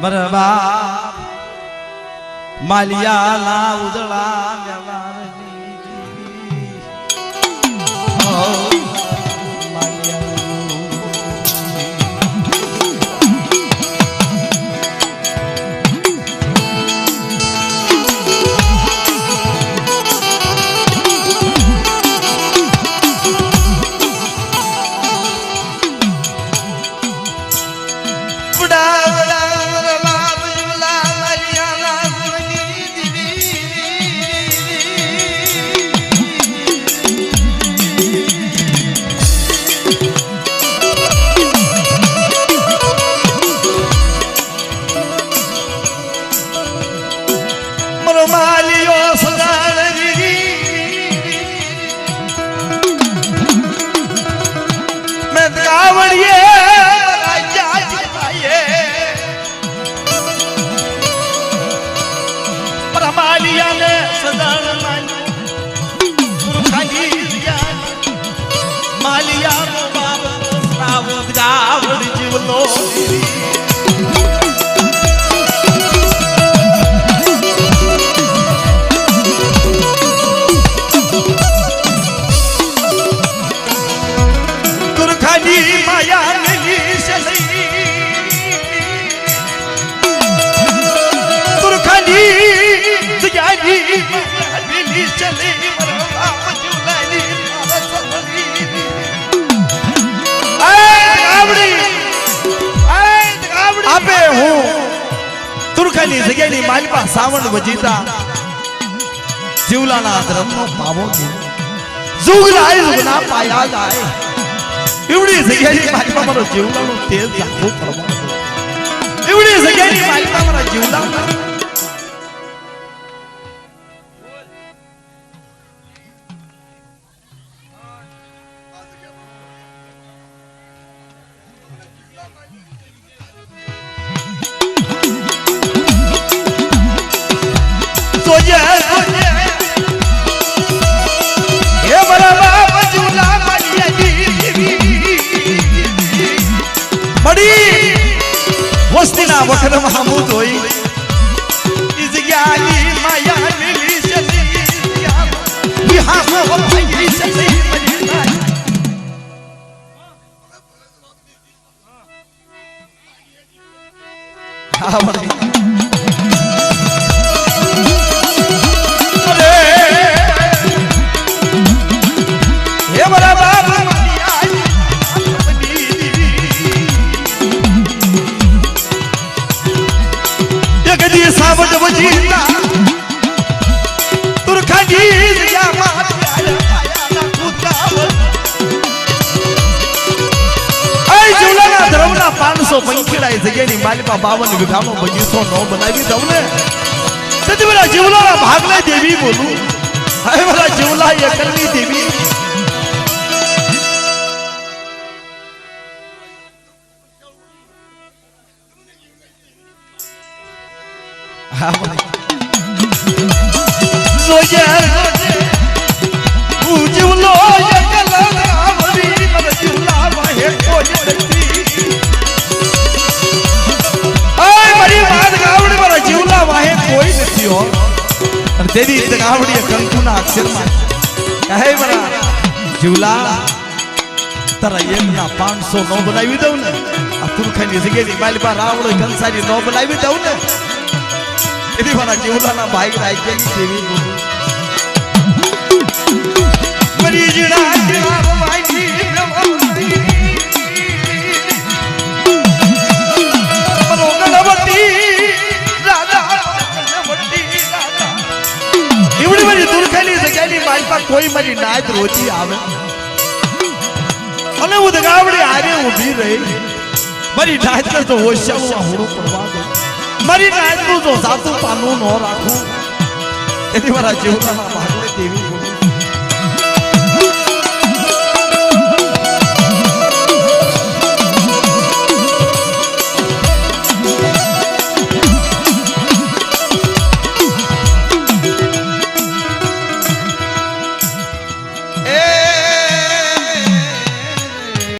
મરબા માલિયાલા ઉજળા વ્યવહાર ઓ, તુરખાની જગ્યાની માલપા સાવણ વજીતા. જીવલાના ધર્મનો પાવો જુગલાય જુગના પાયા જાય. એવડી જગ્યાની માલિકા મારો જીવલાનો તેજ જાગો પડવાનો એવડી જગ્યાની માલિકા મારા જીવલા વખતમાં હું જોઈ. ઈ જગ્યાની માયા મિલી છે વિહામો વફાઈ છે મળી 500 પંખીડા જગ્યાની માલિકા 52 વીઘાનો બગીચો નો બનાવી દઉં ને તેથી પેલા જીવલાના ભાગલે દેવી બોલું હવે પેલા જીવલા એકલની દેવી હા અને તેની રીતે ગાવડીએ કંકુના અક્ષરમાં કહે મારા જીવલા, તારા એમના પાંચસો નો બનાવી દઉં ને. આ તુરખાની જગ્યાની માલિકા રાવડો કંસારી નો બનાવી દઉં ને. એની મારા જીવલાના ભાઈ દેવી બોલું મરી જીણા મારી પાસે કોઈ મારી નાયત રોજી આવે. અને હું આરે હારે રહી. મારી નાયત તો હોશિયારું હોડું પડવા દે મારી નાયતનું તો સાતું પાનું ન રાખું. એની મારા જીવનામાં ભાગલે દેવી.